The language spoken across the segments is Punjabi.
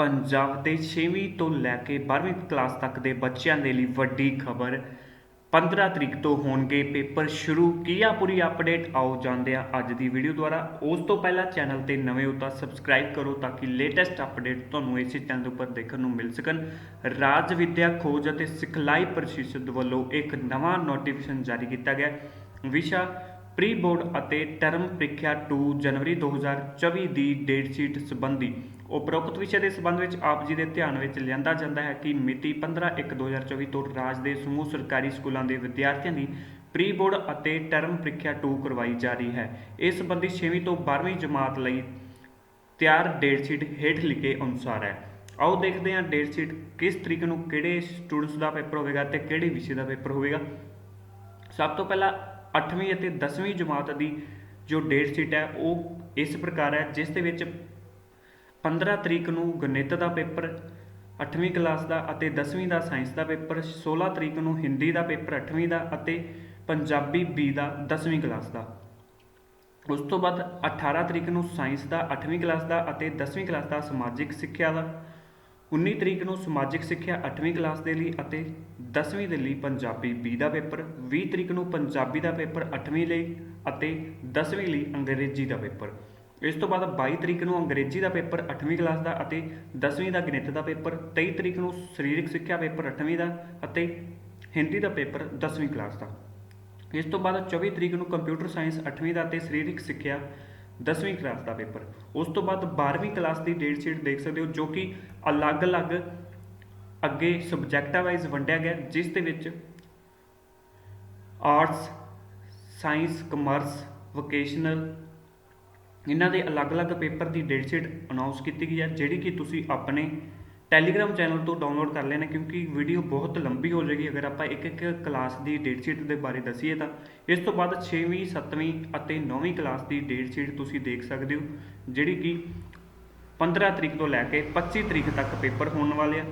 ਪੰਜਾਬ ਦੇ 6ਵੀਂ ਤੋਂ ਲੈ ਕੇ 12ਵੀਂ ਕਲਾਸ ਤੱਕ ਦੇ ਬੱਚਿਆਂ ਦੇ ਲਈ ਵੱਡੀ ਖਬਰ 15 ਤਰੀਕ ਤੋਂ ਹੋਣਗੇ ਪੇਪਰ ਸ਼ੁਰੂ। ਕੀ ਆ ਪੂਰੀ ਅਪਡੇਟ? ਆਓ ਜਾਂਦੇ ਆ ਅੱਜ ਦੀ ਵੀਡੀਓ ਦੁਆਰਾ। ਉਸ ਤੋਂ ਪਹਿਲਾਂ ਚੈਨਲ ਤੇ ਨਵੇਂ ਹੋ ਤਾਂ ਸਬਸਕ੍ਰਾਈਬ ਕਰੋ ਤਾਂ ਕਿ ਲੇਟੈਸਟ ਅਪਡੇਟ ਤੁਹਾਨੂੰ ਇਸੇ ਚੈਨਲ ਉੱਪਰ ਦੇਖਣ ਨੂੰ ਮਿਲ ਸਕਣ। ਰਾਜ ਵਿਦਿਆ ਖੋਜ ਅਤੇ ਸਿਖਲਾਈ ਪ੍ਰਸ਼ੀਸ਼ਦ ਵੱਲੋਂ ਇੱਕ ਨਵਾਂ ਨੋਟੀਫਿਕੇਸ਼ਨ ਜਾਰੀ ਕੀਤਾ ਗਿਆ। ਵਿਸ਼ਾ ਪ੍ਰੀ ਬੋਰਡ ਅਤੇ ਟਰਮ ਪ੍ਰੀਖਿਆ 2 ਜਨਵਰੀ 2024 ਦੀ ਡੇਟ ਸ਼ੀਟ ਸੰਬੰਧੀ ਉਪਰੋਕਤ ਵਿਸ਼ੇ ਦੇ ਸੰਬੰਧ ਵਿੱਚ ਆਪ ਜੀ ਦੇ ਧਿਆਨ ਵਿੱਚ ਲਿਆਂਦਾ ਜਾਂਦਾ ਹੈ ਕਿ ਮਿਤੀ 15/1/2024 ਤੋਂ ਰਾਜ ਦੇ ਸਮੂਹ ਸਰਕਾਰੀ ਸਕੂਲਾਂ ਦੇ ਵਿਦਿਆਰਥੀਆਂ ਦੀ ਪ੍ਰੀ ਬੋਰਡ ਅਤੇ ਟਰਮ ਪ੍ਰੀਖਿਆ 2 ਕਰਵਾਈ ਜਾ ਰਹੀ ਹੈ। ਇਸ ਸੰਬੰਧੀ 6ਵੀਂ ਤੋਂ 12ਵੀਂ ਜਮਾਤ ਲਈ ਤਿਆਰ ਡੇਟ ਸ਼ੀਟ ਹੇਠ ਲਿਖੇ ਅਨੁਸਾਰ ਹੈ। ਆਓ ਦੇਖਦੇ ਹਾਂ ਡੇਟ ਸ਼ੀਟ ਕਿਸ ਤਰੀਕੇ ਨੂੰ ਕਿਹੜੇ ਸਟੂਡੈਂਟਸ ਦਾ ਪੇਪਰ ਹੋਵੇਗਾ ਤੇ ਕਿਹੜੇ ਵਿਸ਼ੇ ਦਾ ਪੇਪਰ ਹੋਵੇਗਾ। ਸਭ ਤੋਂ ਪਹਿਲਾਂ 8ਵੀਂ ਅਤੇ 10ਵੀਂ ਜਮਾਤ ਦੀ ਜੋ ਡੇਟ ਸ਼ੀਟ ਹੈ, ਉਹ ਇਸ ਪ੍ਰਕਾਰ ਹੈ ਜਿਸ ਦੇ ਵਿੱਚ 15 ਤਰੀਕ ਨੂੰ ਗਣਿਤ ਦਾ ਪੇਪਰ 8ਵੀਂ ਕਲਾਸ ਦਾ ਅਤੇ 10ਵੀਂ ਦਾ ਸਾਇੰਸ ਦਾ ਪੇਪਰ 16 ਤਰੀਕ ਨੂੰ ਹਿੰਦੀ ਦਾ ਪੇਪਰ 8ਵੀਂ ਦਾ ਅਤੇ ਪੰਜਾਬੀ ਬੀ ਦਾ 10ਵੀਂ ਕਲਾਸ ਦਾ। ਉਸ ਤੋਂ ਬਾਅਦ 18 ਤਰੀਕ ਨੂੰ ਸਾਇੰਸ ਦਾ 8ਵੀਂ ਕਲਾਸ ਦਾ ਅਤੇ 10ਵੀਂ ਕਲਾਸ ਦਾ ਸਮਾਜਿਕ ਸਿੱਖਿਆ ਦਾ 19 ਤਰੀਕ ਨੂੰ ਸਮਾਜਿਕ ਸਿੱਖਿਆ 8ਵੀਂ ਕਲਾਸ ਦੇ ਲਈ ਅਤੇ 10ਵੀਂ ਦੇ ਲਈ ਪੰਜਾਬੀ ਬੀ ਦਾ ਪੇਪਰ 20 ਤਰੀਕ ਨੂੰ ਪੰਜਾਬੀ ਦਾ ਪੇਪਰ 8ਵੀਂ ਲਈ ਅਤੇ 10ਵੀਂ ਲਈ ਅੰਗਰੇਜ਼ੀ ਦਾ ਪੇਪਰ। ਇਸ ਤੋਂ ਬਾਅਦ 22 ਤਰੀਕ ਨੂੰ ਅੰਗਰੇਜ਼ੀ ਦਾ ਪੇਪਰ 8ਵੀਂ ਕਲਾਸ ਦਾ ਅਤੇ 10ਵੀਂ ਦਾ ਗਣਿਤ ਦਾ ਪੇਪਰ 23 ਤਰੀਕ ਨੂੰ ਸਰੀਰਕ ਸਿੱਖਿਆ ਪੇਪਰ 8ਵੀਂ ਦਾ ਅਤੇ ਹਿੰਦੀ ਦਾ ਪੇਪਰ 10ਵੀਂ ਕਲਾਸ ਦਾ। ਇਸ ਤੋਂ ਬਾਅਦ 24 ਤਰੀਕ ਨੂੰ ਕੰਪਿਊਟਰ ਸਾਇੰਸ 8ਵੀਂ ਦਾ ਅਤੇ ਸਰੀਰਕ ਸਿੱਖਿਆ 10ਵੀਂ ਕਲਾਸ ਦਾ ਪੇਪਰ। ਉਸ ਤੋਂ ਬਾਅਦ 12ਵੀਂ ਕਲਾਸ ਦੀ ਡੇਟ ਸ਼ੀਟ ਦੇਖ ਸਕਦੇ ਹੋ, ਜੋ ਕਿ ਅਲੱਗ-ਅਲੱਗ ਅੱਗੇ ਸਬਜੈਕਟਾਂ ਵਾਈਜ਼ ਵੰਡਿਆ ਗਿਆ, ਜਿਸ ਦੇ ਵਿੱਚ ਆਰਟਸ, ਸਾਇੰਸ, ਕਮਰਸ, ਵੋਕੇਸ਼ਨਲ ਇਹਨਾਂ ਦੇ ਅਲੱਗ-ਅਲੱਗ ਪੇਪਰ ਦੀ ਡੇਟ ਸ਼ੀਟ ਅਨਾਉਂਸ ਕੀਤੀ ਗਈ ਹੈ, ਜਿਹੜੀ ਕਿ ਤੁਸੀਂ ਆਪਣੇ ਟੈਲੀਗ੍ਰਾਮ ਚੈਨਲ ਤੋਂ ਡਾਊਨਲੋਡ ਕਰ ਲੈਣਾ, ਕਿਉਂਕਿ ਵੀਡੀਓ ਬਹੁਤ ਲੰਬੀ ਹੋ ਜਾਏਗੀ। ਅਗਰ ਆਪਾਂ ਇੱਕ ਇੱਕ ਕਲਾਸ ਦੀ ਡੇਟ ਸ਼ੀਟ ਦੇ ਬਾਰੇ ਦਸੀਏ ਤਾਂ ਇਸ ਤੋਂ ਬਾਅਦ 6ਵੀਂ 7ਵੀਂ ਅਤੇ 9ਵੀਂ ਕਲਾਸ ਦੀ ਡੇਟ ਸ਼ੀਟ ਤੁਸੀਂ ਦੇਖ ਸਕਦੇ ਹੋ, ਜਿਹੜੀ ਕਿ 15 ਤਰੀਕ ਤੋਂ ਲੈ ਕੇ 25 ਤਰੀਕ ਤੱਕ ਪੇਪਰ ਹੋਣ ਵਾਲੇ ਆ।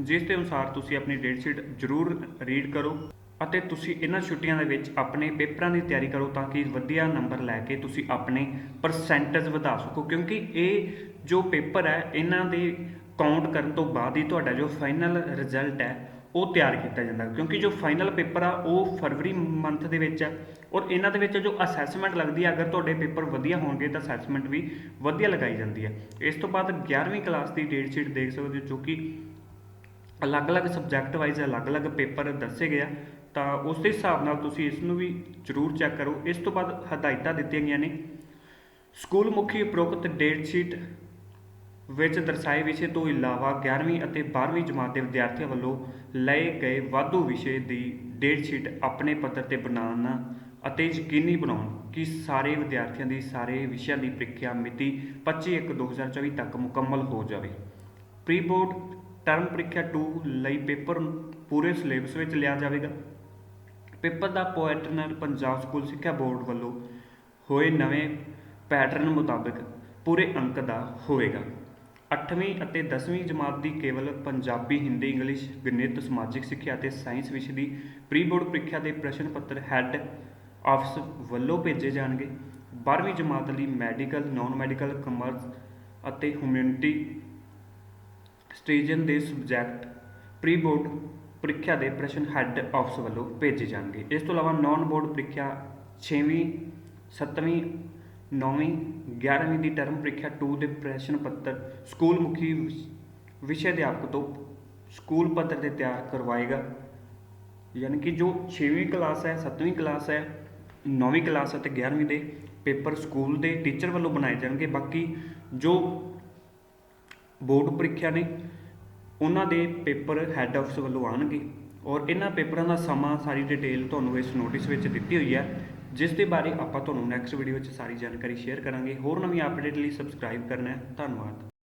ਜਿਸ ਦੇ ਅਨੁਸਾਰ ਤੁਸੀਂ ਆਪਣੀ ਡੇਟ ਸ਼ੀਟ ਜ਼ਰੂਰ ਰੀਡ ਕਰੋ। ਅਤੇ ਤੁਸੀਂ ਇਹਨਾਂ ਛੁੱਟੀਆਂ ਦੇ ਵਿੱਚ ਆਪਣੇ ਪੇਪਰਾਂ ਦੀ ਤਿਆਰੀ ਕਰੋ ਤਾਂ ਕਿ ਵਧੀਆ ਨੰਬਰ ਲੈ ਕੇ ਤੁਸੀਂ ਆਪਣੇ ਪਰਸੈਂਟੇਜ ਵਧਾ ਸਕੋ, ਕਿਉਂਕਿ ਇਹ ਜੋ ਪੇਪਰ ਹੈ, ਇਹਨਾਂ ਦੇ ਕਾਊਂਟ ਕਰਨ ਤੋਂ ਬਾਅਦ ਹੀ ਤੁਹਾਡਾ ਜੋ ਫਾਈਨਲ ਰਿਜ਼ਲਟ ਹੈ, ਉਹ ਤਿਆਰ ਕੀਤਾ ਜਾਂਦਾ। ਕਿਉਂਕਿ ਜੋ ਫਾਈਨਲ ਪੇਪਰ ਆ, ਉਹ ਫਰਵਰੀ ਮੰਥ ਦੇ ਵਿੱਚ ਆ ਔਰ ਇਹਨਾਂ ਦੇ ਵਿੱਚ ਜੋ ਅਸੈਸਮੈਂਟ ਲੱਗਦੀ ਆ, ਅਗਰ ਤੁਹਾਡੇ ਪੇਪਰ ਵਧੀਆ ਹੋਣਗੇ ਤਾਂ ਅਸੈਸਮੈਂਟ ਵੀ ਵਧੀਆ ਲਗਾਈ ਜਾਂਦੀ ਹੈ ਇਸ ਤੋਂ ਬਾਅਦ 11ਵੀਂ ਕਲਾਸ ਦੀ ਡੇਟ ਸ਼ੀਟ ਦੇਖ ਸਕਦੇ ਹੋ, ਜੋ ਕਿ ਅਲੱਗ-ਅਲੱਗ ਸਬਜੈਕਟ ਵਾਈਜ਼ ਅਲੱਗ-ਅਲੱਗ ਪੇਪਰ ਦੱਸੇ ਗਿਆ ਤਾਂ ਉਸ ਦੇ ਹਿਸਾਬ ਨਾਲ ਤੁਸੀਂ ਇਸ ਨੂੰ ਵੀ ਜ਼ਰੂਰ ਚੈੱਕ ਕਰੋ। ਇਸ ਤੋਂ ਬਾਅਦ ਹਦਾਇਤਾਂ ਦਿੱਤੀਆਂ ਗਈਆਂ ਨੇ। ਸਕੂਲ ਮੁਖੀ ਉਪਰੋਕਤ ਡੇਟ ਸ਼ੀਟ ਵਿੱਚ ਦਰਸਾਏ ਵਿਸ਼ੇ ਤੋਂ ਇਲਾਵਾ 11ਵੀਂ ਅਤੇ 12ਵੀਂ ਜਮਾਤ ਦੇ ਵਿਦਿਆਰਥੀਆਂ ਵੱਲੋਂ ਲਏ ਗਏ ਵਾਧੂ ਵਿਸ਼ੇ ਦੀ ਡੇਟ ਸ਼ੀਟ ਆਪਣੇ ਪੱਧਰ ਤੇ ਬਣਾਉਣਾ ਅਤੇ ਯਕੀਨੀ ਬਣਾਉਣ ਕਿ ਸਾਰੇ ਵਿਦਿਆਰਥੀਆਂ ਦੀ ਸਾਰੇ ਵਿਸ਼ਿਆਂ ਦੀ ਪ੍ਰੀਖਿਆ ਮਿਤੀ 25/1/2024 ਤੱਕ ਮੁਕੰਮਲ ਹੋ ਜਾਵੇ। ਪ੍ਰੀ ਬੋਰਡ ਟਰਮ ਪ੍ਰੀਖਿਆ 2 ਲਈ ਪੇਪਰ ਪੂਰੇ ਸਿਲੇਬਸ ਵਿੱਚ ਲਿਆ ਜਾਵੇਗਾ। ਪੇਪਰ ਦਾ ਪੈਟਰਨ ਪੰਜਾਬ ਸਕੂਲ ਸਿੱਖਿਆ ਬੋਰਡ ਵੱਲੋਂ ਹੋਏ ਨਵੇਂ ਪੈਟਰਨ ਮੁਤਾਬਕ ਪੂਰੇ ਅੰਕ ਦਾ ਹੋਵੇਗਾ। 8ਵੀਂ ਅਤੇ 10ਵੀਂ ਜਮਾਤ ਦੀ ਕੇਵਲ ਪੰਜਾਬੀ, ਹਿੰਦੀ, ਇੰਗਲਿਸ਼, ਗਣਿਤ, ਸਮਾਜਿਕ ਸਿੱਖਿਆ ਅਤੇ ਸਾਇੰਸ ਵਿਸ਼ੇ ਦੀ ਪ੍ਰੀ ਬੋਰਡ ਪ੍ਰੀਖਿਆ ਦੇ ਪ੍ਰਸ਼ਨ ਪੱਤਰ ਹੈੱਡ ਆਫਿਸ ਵੱਲੋਂ ਭੇਜੇ ਜਾਣਗੇ। 12ਵੀਂ ਜਮਾਤ ਲਈ ਮੈਡੀਕਲ ਨਾਨ ਮੈਡੀਕਲ ਕਮਰਸ ਅਤੇ ਹਿਊਮੈਨਿਟੀ ਸਟੇਜਨ ਦੇ ਸਬਜੈਕਟ ਪ੍ਰੀ ਬੋਰਡ ਪ੍ਰੀਖਿਆ ਦੇ ਪ੍ਰਸ਼ਨ ਹੈੱਡ ਆਫਿਸ ਵੱਲੋਂ ਭੇਜੇ ਜਾਣਗੇ। ਇਸ ਤੋਂ ਇਲਾਵਾ ਨਾਨ ਬੋਰਡ ਪ੍ਰੀਖਿਆ 6ਵੀਂ 7ਵੀਂ 9ਵੀਂ 11ਵੀਂ ਦੀ ਟਰਮ ਪ੍ਰੀਖਿਆ 2 ਦੇ ਪ੍ਰਸ਼ਨ ਪੱਤਰ ਸਕੂਲ ਮੁਖੀ ਵਿਸ਼ੇ ਅਧਿਆਪਕ ਤੋਂ ਸਕੂਲ ਪੱਤਰ ਤੇ ਤਿਆਰ ਕਰਵਾਏਗਾ। ਯਾਨੀ ਕਿ ਜੋ 6ਵੀਂ ਕਲਾਸ ਹੈ 7ਵੀਂ ਕਲਾਸ ਹੈ 9ਵੀਂ ਕਲਾਸ ਅਤੇ 11ਵੀਂ ਦੇ ਪੇਪਰ ਸਕੂਲ ਦੇ ਟੀਚਰ ਵੱਲੋਂ ਬਣਾਏ ਜਾਣਗੇ। ਬਾਕੀ ਜੋ ਬੋਰਡ ਪ੍ਰੀਖਿਆ ਨੇ, ਉਹਨਾਂ ਦੇ ਪੇਪਰ ਹੈੱਡ ਆਫਿਸ ਵੱਲੋਂ ਆਉਣਗੇ ਔਰ ਇਹਨਾਂ ਪੇਪਰਾਂ ਦਾ ਸਮਾਂ ਸਾਰੀ ਡਿਟੇਲ ਤੁਹਾਨੂੰ ਇਸ ਨੋਟਿਸ ਵਿੱਚ ਦਿੱਤੀ ਹੋਈ ਹੈ, ਜਿਸ ਦੇ ਬਾਰੇ ਆਪਾਂ ਤੁਹਾਨੂੰ ਨੈਕਸਟ ਵੀਡੀਓ ਵਿੱਚ ਸਾਰੀ ਜਾਣਕਾਰੀ ਸ਼ੇਅਰ ਕਰਾਂਗੇ। ਹੋਰ ਨਵੀਂ ਅਪਡੇਟ ਲਈ ਸਬਸਕ੍ਰਾਈਬ ਕਰਨਾ ਹੈ। ਧੰਨਵਾਦ।